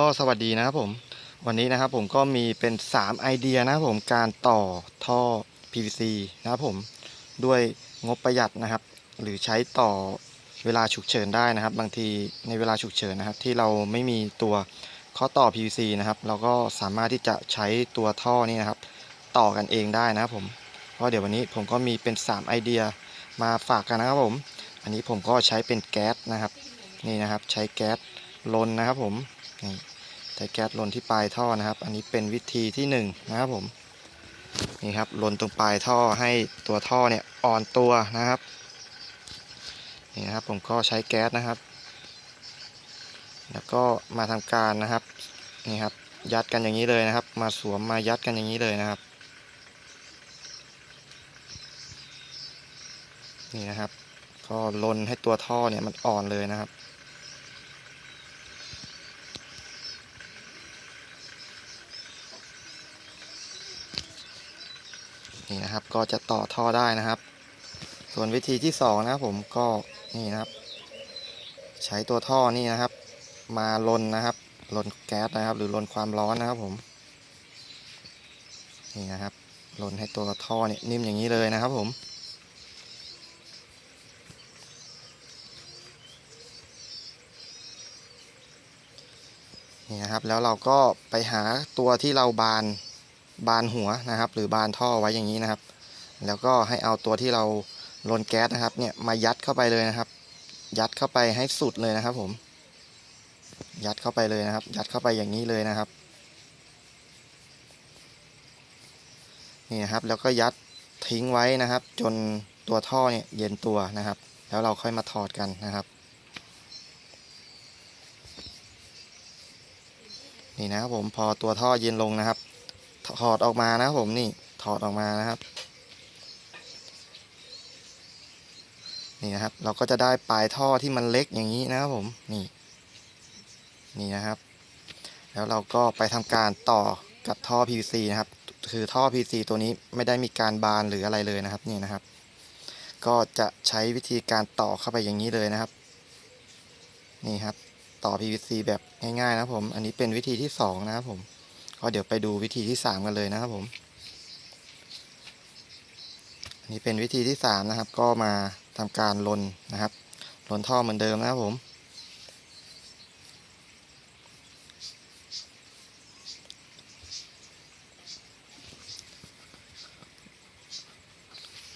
ก็สวัสดีนะครับผม วันนี้นะครับผมก็มีเป็น 3 ไอเดียนะครับผมการต่อท่อ PVC นะครับผมด้วยงบประหยัดนะครับ หรือใช้ต่อเวลาฉุกเฉินได้นะครับ บางทีในเวลาฉุกเฉินนะครับ ที่เราไม่มีตัวข้อต่อ PVC นะครับ เราก็สามารถที่จะใช้ตัวท่อนี้นะครับ ต่อกันเองได้นะครับผมก็เดี๋ยววันนี้ผมก็มีเป็น 3 ไอเดียมาฝากกันนะครับผม อันนี้ผมก็ใช้เป็นแก๊สนะครับ นี่นะครับใช้แก๊สลนนะครับผม นี่ใช้แก๊สลนที่ปลายท่อนะครับ อันนี้เป็นวิธีที่หนึ่งนะครับผมนี่ครับลนตรงปลายท่อให้ตัวท่อเนี่ยอ่อนตัวนะครับนี่นะครับผมก็ใช้แก๊สนะครับ แล้วก็มาทำการนะครับนี่ครับยัดกันอย่างนี้เลยนะครับ มาสวมมายัดกันอย่างนี้เลยนะครับ นี่นะครับก็ลนให้ตัวท่อเนี่ยมันอ่อนเลยนะครับ นี่นะครับ ก็จะต่อท่อได้นะครับ ส่วนวิธีที่สองนะครับผมก็นี่นะครับ ใช้ตัวท่อนี่นะครับ มาลนนะครับลนแก๊สนะครับ หรือลนความร้อนนะครับผม นี่นะครับลนให้ตัวท่อเนี่ยนิ่มอย่างนี้เลยนะครับผมนี่นะครับแล้วเราก็ไปหาตัวที่เราบาน บานหัวนะครับ หรือบานท่อไว้อย่างนี้นะครับ แล้วก็ให้เอาตัวที่เราลนแก๊สนะครับ เนี่ยมายัดเข้าไปเลยนะครับ ยัดเข้าไปให้สุดเลยนะครับ ผม ยัดเข้าไปเลยนะครับ ยัดเข้าไปอย่างนี้เลยนะครับ นี่นะครับ แล้วก็ยัดทิ้งไว้นะครับ จนตัวท่อเนี่ยเย็นตัวนะครับ แล้วเราค่อยมาถอดกันนะครับนี่นะครับผมพอตัวท่อเย็นลงนะครับ ถอดออกมานะครับผมนี่ถอดออกมานะครับ นี่นะครับ เราก็จะได้ปลายท่อที่มันเล็กอย่างนี้นะครับผมนี่ นี่นะครับ แล้วเราก็ไปทำการต่อกับท่อ PVC นะครับ คือท่อ PVC ตัวนี้ไม่ได้มีการบานหรืออะไรเลยนะครับ นี่นะครับ ก็จะใช้วิธีการต่อเข้าไปอย่างนี้เลยนะครับ นี่ครับ ต่อ PVC แบบง่ายๆนะครับผม อันนี้เป็นวิธีที่สองนะครับผม ก็เดี๋ยวไปดูวิธีที่สามกันเลยนะครับผมอันนี้เป็นวิธีที่สามนะครับ ก็มาทำการลนนะครับลนท่อเหมือนเดิมนะครับผม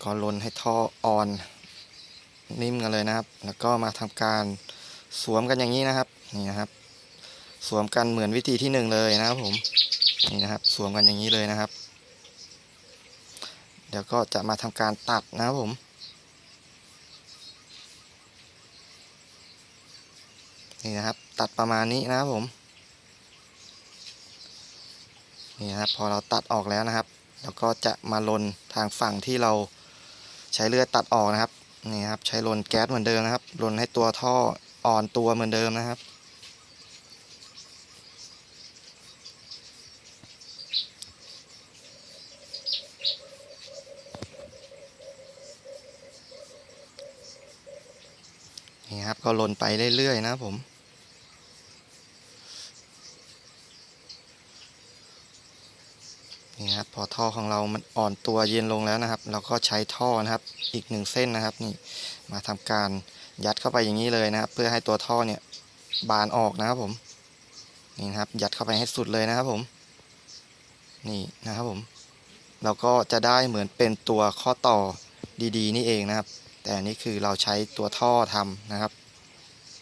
ก็ลนให้ท่ออ่อนนิ่มกันเลยนะครับ แล้วก็มาทำการสวมกันอย่างนี้นะครับ นี่นะครับ สวมกันเหมือนวิธีที่หนึ่งเลยนะครับผม นี่นะครับ สวมกันอย่างนี้เลยนะครับ เดี๋ยวก็จะมาทำการตัดนะครับผม นี่นะครับ ตัดประมาณนี้นะครับผม นี่นะครับพอเราตัดออกแล้วนะครับแล้วก็จะมาลนทางฝั่งที่เราใช้เลือดตัดออกนะครับนี่ครับใช้ลนแก๊สเหมือนเดิมนะครับลนให้ตัวท่ออ่อนตัวเหมือนเดิมนะครับ นี่ครับก็ลนไปเรื่อยๆนะผมนี่ครับพอท่อของเรามันอ่อนตัวเย็นลงแล้วนะครับ เราก็ใช้ท่อนะครับอีกหนึ่งเส้นนะครับนี่มาทำการยัดเข้าไปอย่างนี้เลยนะครับ เพื่อให้ตัวท่อเนี่ยบานออกนะครับผมนี่นะครับ ยัดเข้าไปให้สุดเลยนะครับผม นี่นะครับผม เราก็จะได้เหมือนเป็นตัวข้อต่อดีๆ นี่เองนะครับ แต่อันนี่คือเราใช้ตัวท่อทำนะครับ